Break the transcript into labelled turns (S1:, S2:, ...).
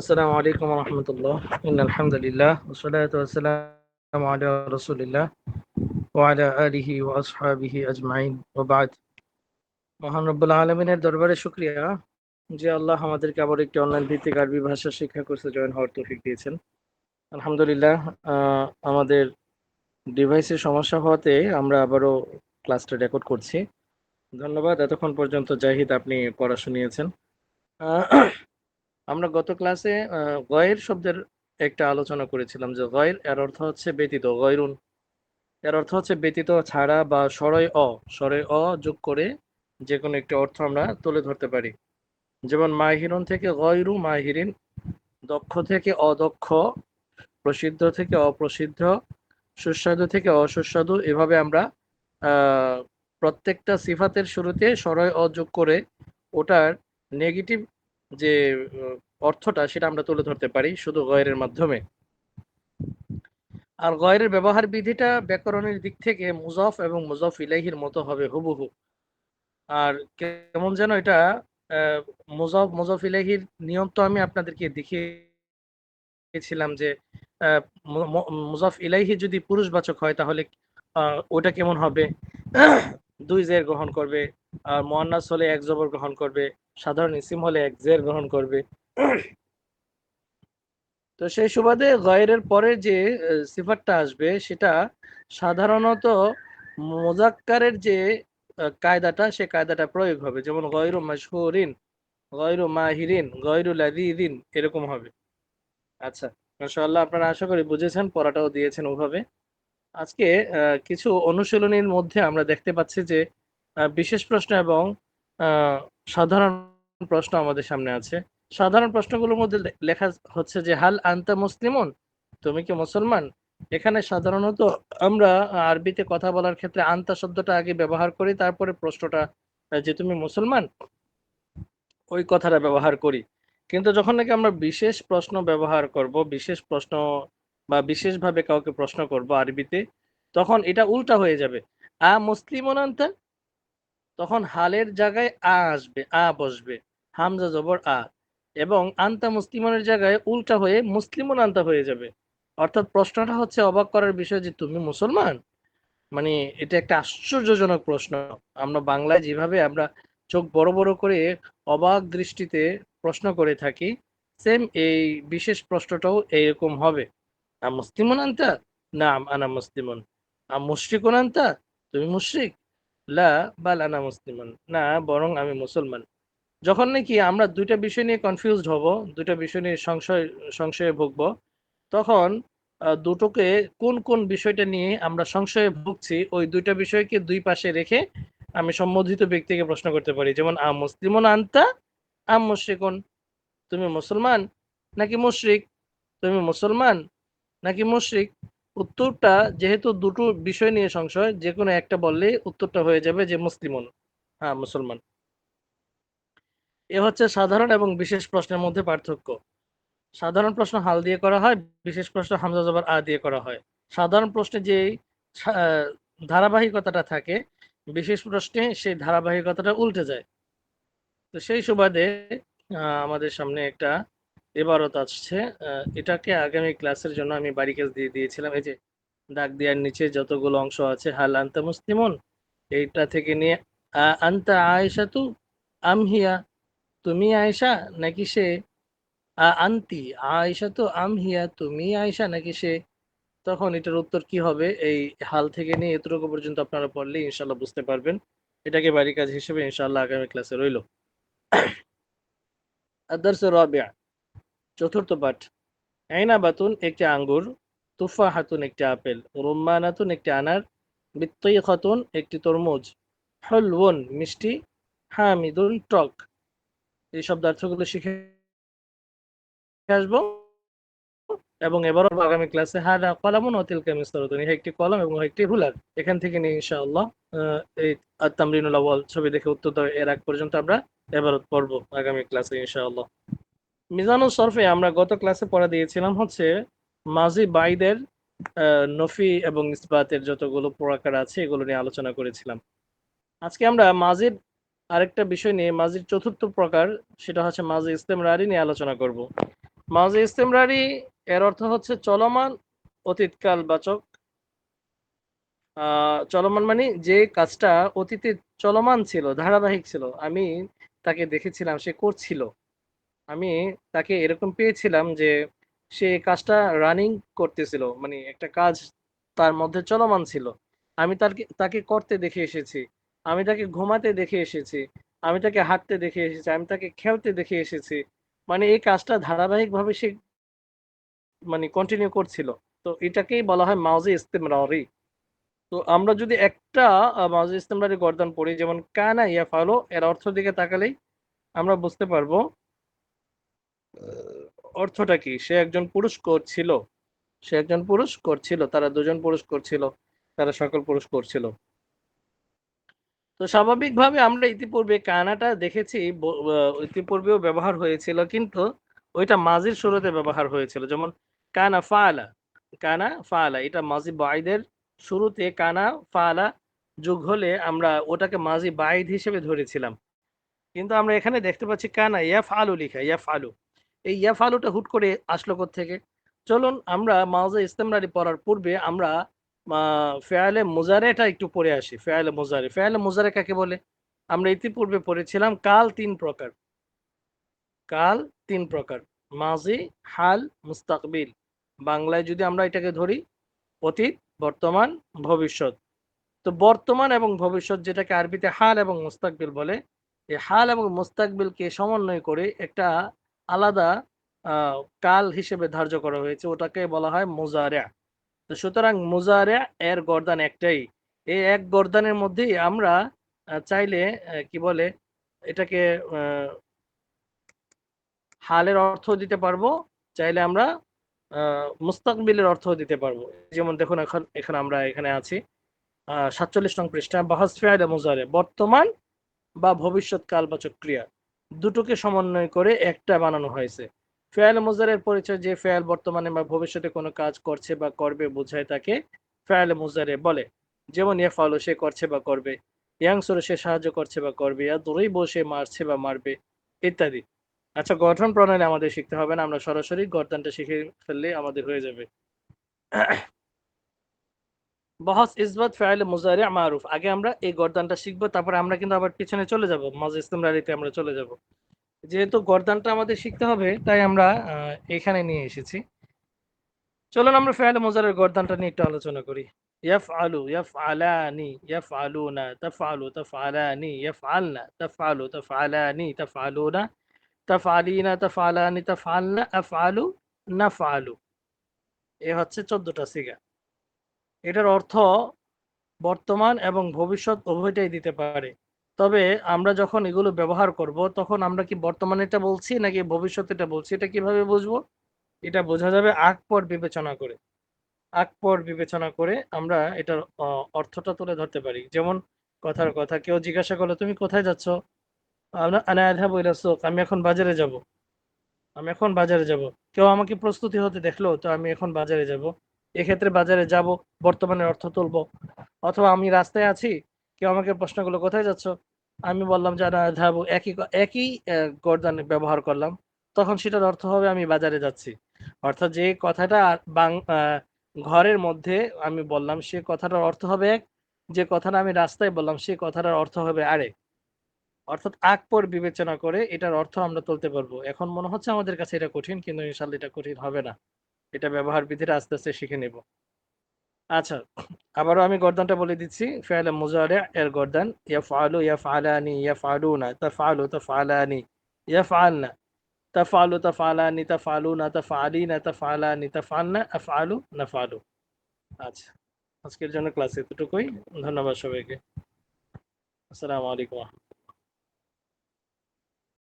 S1: আসসালামু আলাইকুম রহমতুল্লাহ। আলহামদুলিল্লাহ ওসলাত আসসালাম আলা রসুলিল্লাহ ওয়ালা আলিহি ওয়াসহাবিহি আজমাইন। ওবাদ মহান রব্বুল আলমিনের দরবারে শুক্রিয়া যে আল্লাহ আমাদেরকে আবার একটি অনলাইন ভিত্তিক আরবি ভাষা শিক্ষা কোর্সে জয়েন হওয়ার তৌফিক দিয়েছেন। আলহামদুলিল্লাহ আমাদের ডিভাইসে সমস্যা হওয়াতে আমরা আবারও ক্লাসটা রেকর্ড করছি। ধন্যবাদ, এতক্ষণ পর্যন্ত জাহিদ আপনি পড়া শুনিয়েছেন আমরা গত ক্লাসে গয়ের শব্দের একটা আলোচনা করেছিলাম যে গয়ের এর অর্থ হচ্ছে ব্যতীত, গয়রুন। এর অর্থ হচ্ছে ব্যতীত, ছাড়া বা সরয় অ। সরয় অ যোগ করে যে কোনো একটি অর্থ আমরা তুলে ধরতে পারি। যেমন, মাহিরুন থেকে গয়রু, মাহিরিন দক্ষ থেকে অদক্ষ, প্রসিদ্ধ থেকে অপ্রসিদ্ধ, সুস্বাদু থেকে অসুস্বাদু। এভাবে আমরা প্রত্যেকটা সিফাতের শুরুতে সরয় অযোগ করে ওটার নেগেটিভ যে অর্থটা সেটা আমরা তুলে ধরতে পারি শুধু গয়ের মাধ্যমে। আর গয়ের ব্যবহার বিধিটা ব্যাকরণের দিক থেকে মুজফ এবং মুজফ ইলাহির মতো হবে হুবহু। আর কেমন যেন এটা মুজফ মুজফ ইলাহির নিয়ম তো আমি আপনাদেরকে দেখিয়েছিলাম যে মুজফ ইলাহি যদি পুরুষবাচক হয় তাহলে ওটা কেমন হবে? দুই জের গ্রহণ করবে, আর মোয়ান্নাস হলে এক জবর গ্রহণ করবে। সাধারণ ইসিম হলে এক জের গ্রহণ করবে। তো সেই সুবাদে গয়ের পরে যে সিফারটা আসবে, সেটা সাধারণত মোজাক্কারের যে কায়দাটা, সে কায়দাটা প্রয়োগ হবে। যেমন গয়রু মাসহুরিন গয়রু মাহিরিন, গয়রু লাদিদিন এরকম হবে। আচ্ছা মাশাআল্লাহ, আপনারা আশা করি বুঝেছেন, পড়াটাও দিয়েছেন ওভাবে। আজকে কিছু অনুশীলনীর মধ্যে আমরা দেখতে পাচ্ছি যে বিশেষ প্রশ্ন এবং সাধারণ প্রশ্ন আমাদের সামনে আছে। সাধারণ প্রশ্নগুলোর মধ্যে লেখা হচ্ছে যে, হাল আন্তা মুসলিমন? তুমি কি মুসলমান? এখানে সাধারণত আমরা আরবিতে কথা বলার ক্ষেত্রে আন্তা শব্দটা আগে ব্যবহার করি, তারপরে প্রশ্নটা যে তুমি মুসলমান? ওই কথাটা ব্যবহার করি। কিন্তু যখন নাকি আমরা বিশেষ প্রশ্ন ব্যবহার করব, বিশেষ প্রশ্ন বা বিশেষভাবে কাউকে প্রশ্ন করব আরবিতে, তখন এটা উল্টা হয়ে যাবে। আ মুসলিমন আন্তা? তখন হালের জায়গায় আ আসবে, আ বসবে, হামজা জবর আ। এবং আন্তা মুসলিমনের জায়গায় উল্টা হয়ে মুসলিমন আন্তা হয়ে যাবে। অর্থাৎ প্রশ্নটা হচ্ছে অবাক করার বিষয় যে তুমি মুসলমান? মানে এটা একটা আশ্চর্যজনক প্রশ্ন। আমরা বাংলায় যেভাবে আমরা চোখ বড় বড় করে অবাক দৃষ্টিতে প্রশ্ন করে থাকি সেম এই বিশেষ প্রশ্নটাও এইরকম হবে। আ মুসলিমন আন্তা? না আনা মুসলিমন আ মুশ্রিকুন আন্তা? তুমি মুশ্রিক? লা বাল আনা মুসলিমান। না, বরং আমি মুসলমান। যখন নাকি আমরা দুইটা বিষয় নিয়ে কনফিউজড হব, দুইটা বিষয় নিয়ে সংশয়, সংশয়ে ভুগবো, তখন দুটোকে কোন কোন বিষয়টা নিয়ে আমরা সংশয়ে ভুগছি, ওই দুইটা বিষয়কে দুই পাশে রেখে আমি সম্বোধিত ব্যক্তিকে প্রশ্ন করতে পারি, যেমন, আ মুসলিমন আনতা আম মুশ্রিকুন। তুমি মুসলমান? নাকি মুশরিক? তুমি মুসলমান? নাকি মুশরিক? উত্তরটা যেহেতু দুটো বিষয় নিয়ে সংশয় যে কোনো একটা বললেই উত্তরটা হয়ে যাবে যে মুসলিমন হ্যাঁ মুসলমান। এ হচ্ছে সাধারণ এবং বিশেষ প্রশ্নের মধ্যে পার্থক্য। সাধারণ প্রশ্ন হাল দিয়ে করা হয়, বিশেষ প্রশ্ন হামজা জবর আ দিয়ে করা হয়। সাধারণ প্রশ্নে যে ধারাবাহিকতাটা থাকে, বিশেষ প্রশ্নে সেই ধারাবাহিকতাটা উল্টে যায়। তো সেই সুবাদে আমাদের সামনে একটা এবারত আসছে। এটাকে আগামী ক্লাসের জন্য আমি বাড়ি কাজ দিয়ে দিয়েছিলাম। এই যে দাগ দেওয়ার নিচে যতগুলো অংশ আছে, হাল আন্তা মুসলিমন, এইটা থেকে নিয়ে আন্তা আয়েশা তু আমহিয়া তুমি আয়েশা নাকি সে? আন্তি, আয়েশা তো আমহিয়া তুমি আয়েশা নাকি সে? তখন এটার উত্তর কি হবে? এই হাল থেকে নিয়ে এতটুকু পর্যন্ত আপনারা পড়লে ইনশাল্লাহ বুঝতে পারবেন। এটাকে বাড়ি কাজ হিসেবে ইনশাল্লাহ আগামী ক্লাসে রইল। আদার্স রবিয়া চতুর্থ পাঠ। আইনা বাতুন একটি আঙ্গুর তুফা হাতুন একটি আপেল, রুম্মানাতুন একটি আনার বিত্তই খাতুন একটি তরমুজ হলওন মিষ্টি হামিদুন টক। এই শব্দার্থগুলো শিখে আসব। এবং এবারও আগামী ক্লাসে হাদা কলামুন অতিল কামিস্তরতুন একটি কলম এবং একটি হুলার। এখান থেকে নিয়ে ইনশাআল্লাহ এই তামরিনুল আওয়াল ছবি দেখে উত্তর এর আগ পর্যন্ত আমরা এবারত পড়ব আগামী ক্লাসে ইনশাআল্লাহ। মিজানুল সরফে আমরা গত ক্লাসে পড়া দিয়েছিলাম হচ্ছে মাজি বাইদের নফি এবং ইসবাতের যতগুলো প্রকার আছে এগুলো নিয়ে আলোচনা করেছিলাম। আজকে আমরা মাজির আরেকটা বিষয় নিয়ে, মাজির চতুর্থ প্রকার, সেটা হচ্ছে মাজি ইস্তেমরারি নিয়ে আলোচনা করব। মাউজি ইস্তেমরারি, এর অর্থ হচ্ছে চলমান অতীতকাল বাচক চলমান মানে যে কাজটা অতীতে চলমান ছিল, ধারাবাহিক ছিল, আমি তাকে দেখেছিলাম, সে করছিল। আমি তাকে এরকম পেয়েছিলাম যে সে কাজটা রানিং করতেছিল মানে একটা কাজ তার মধ্যে চলমান ছিল। আমি তাকে তাকে করতে দেখে এসেছি, আমি তাকে ঘুমাতে দেখে এসেছি, আমি তাকে হাঁটতে দেখে এসেছি, আমি তাকে খেলতে দেখে এসেছি। মানে এই কাজটা ধারাবাহিকভাবে সে মানে কন্টিনিউ করছিল। তো এটাকেই বলা হয় মাউজি ইস্তেমরারি। তো আমরা যদি একটা মাউজি ইস্তেমরারি গর্দান পড়ি, যেমন কানা ইয়া ফালো এর অর্থ দিকে তাকালেই আমরা বুঝতে পারব অর্থটা কি? সে একজন পুরুষ করছিল সে একজন পুরুষ করছিল তারা দুজন পুরুষ করছিল তারা সকল পুরুষ করছিল তো স্বাভাবিকভাবে আমরা ইতিপূর্বে কানাটা দেখেছি ইতিপূর্বেও ব্যবহার হয়েছিল, কিন্তু ওইটা মাজির শুরুতে ব্যবহার হয়েছিল। যেমন কানা ফালা কানা ফালা, এটা মাজি বাইদের শুরুতে কানা ফালা যুগ হলে আমরা ওটাকে মাজি বাইদ হিসেবে ধরেছিলাম। কিন্তু আমরা এখানে দেখতে পাচ্ছি কানা ইয়াফ আলু লিখা ইয়াফ আলু এই ইয়াফ আলুটা হুট করে আসলো থেকে চলুন আমরা মাউজে ইস্তেমরারি পড়ার পূর্বে আমরা ফেয়ালে মুজারেটা একটু পড়ে আসি। ফেয়ালে মোজারে। ফেয়ালে মোজারে কাকে বলে? আমরা ইতিপূর্বে পড়েছিলাম কাল তিন প্রকার। কাল তিন প্রকার। মাজি, হাল, মুস্তাকবিল। বাংলায় যদি আমরা এটাকে ধরি, অতীত, বর্তমান, ভবিষ্যৎ। তো বর্তমান এবং ভবিষ্যৎ যেটাকে আরবিতে হাল এবং মুস্তাকবিল বলে, এই হাল এবং মুস্তাকবিলকে সমন্বয় করে একটা আলাদা কাল হিসেবে ধার্য করা হয়েছে, ওটাকে বলা হয় মুজারিয়া। তো সুতরাং মুজারিয়া এর গর্দান একটাই। এই এক গর্দানের মধ্যেই আমরা চাইলে কি বলে, এটাকে হালের অর্থ দিতে পারব, চাইলে আমরা মুস্তাকবিলের অর্থ দিতে পারব। যেমন দেখুন এখন, এখানে আমরা এখানে আছি সাতচল্লিশ নং পৃষ্ঠা, বাহাস ফেয়াল মুজারে বর্তমান বা ভবিষ্যৎ কাল কালবাচক ক্রিয়া। দুটোকে সমন্বয় করে একটা বানানো হয়েছে। ফেয়াল মুজারের পরিচয় যে ফেয়াল বর্তমানে বা ভবিষ্যতে কোনো কাজ করছে বা করবে বোঝায় তাকে ফেয়াল মুজারে বলে। যেমন ইয়া ফালো সে করছে বা করবে ইয়াংসরে সে সাহায্য করছে বা করবে, ইয়া দূরেই বসে মারছে বা মারবে, ইত্যাদি। আচ্ছা গঠন প্রণালী আমাদের শিখতে হবে না, আমরা সরাসরি গঠনটা শিখে ফেললে আমাদের হয়ে যাবে। বহস ইসবাত ফাইল মুজারি মারুফ। আগে আমরা এই গর্দানটা শিখব, তারপরে আমরা কিন্তু আবার পিছনে চলে যাব মাজ ইসলামরারিতে আমরা চলে যাব। যেহেতু গরদানটা আমাদের শিখতে হবে, তাই আমরা এখানে নিয়ে এসেছি। চলুন আমরা ফাইল মুজারের গর্দানটা নিয়ে একটু আলোচনা করি। ইয়াফআলু, ইয়াফআলানি, ইয়াফআলুনা, তাফআলু, তাফআলানি, ইয়াফআলনা, তাফআলু, তাফআলানি, তাফআলুনা, তাফআলিনা, তাফআলানি, তাফআলনা, আফআলু, নাফআলু। এ হচ্ছে চোদ্দটা সিগা। এটার অর্থ বর্তমান এবং ভবিষ্যৎ উভয়টাই দিতে পারে। তবে আমরা যখন এগুলো ব্যবহার করব, তখন আমরা কি বর্তমানে এটা বলছি নাকি ভবিষ্যৎ এটা বলছি, এটা কীভাবে বুঝব? এটা বোঝা যাবে আগ পর বিবেচনা করে। আগ পর বিবেচনা করে আমরা এটার অর্থটা তুলে ধরতে পারি। যেমন কথার কথা, কেউ জিজ্ঞাসা করল, তুমি কোথায় যাচ্ছ? আনা আযহাবু আমি এখন বাজারে যাব। আমি এখন বাজারে যাব। কেউ আমাকে প্রস্তুতি হতে দেখল, তো আমি এখন বাজারে যাব। এক্ষেত্রে বাজারে যাব বর্তমানের অর্থ তুলবো। অথবা আমি রাস্তায় আছি, কেউ আমাকে প্রশ্ন করল কোথায় যাচ্ছ? আমি বললাম যে, না ধাবু একই একই গর্দান ব্যবহার করলাম। তখন সেটার অর্থ হবে, আমি বাজারে যাচ্ছি। অর্থাৎ যে কথাটা ঘরের মধ্যে আমি বললাম, সে কথাটার অর্থ হবে এক। যে কথাটা আমি রাস্তায় বললাম, সে কথাটার অর্থ হবে আরেক। অর্থাৎ আগ পর বিবেচনা করে এটার অর্থ আমরা তুলতে পারব। এখন মনে হচ্ছে আমাদের কাছে এটা কঠিন, কিন্তু ইনশাল্লাহ এটা কঠিন হবে না। এটা ব্যবহার বিধিটা আস্তে আস্তে শিখে নেব। আচ্ছা আবারও আমি গর্দানটা বলে দিচ্ছি। ফেয়ালে মুজারে এর গর্দান, ইয়াফআলু ইয়াফআলানি ইয়াফআলুনা, তাফআলু তাফআলানি, ইয়াফআলনা, তাফআলু তাফআলানি, তাফআলুনা, তাফআলিনা, তাফআলানি, তাফআলনা না ফালু আচ্ছা আজকের জন্য ক্লাস এতটুকুই। ধন্যবাদ সবাইকে। আসসালামু আলাইকুম।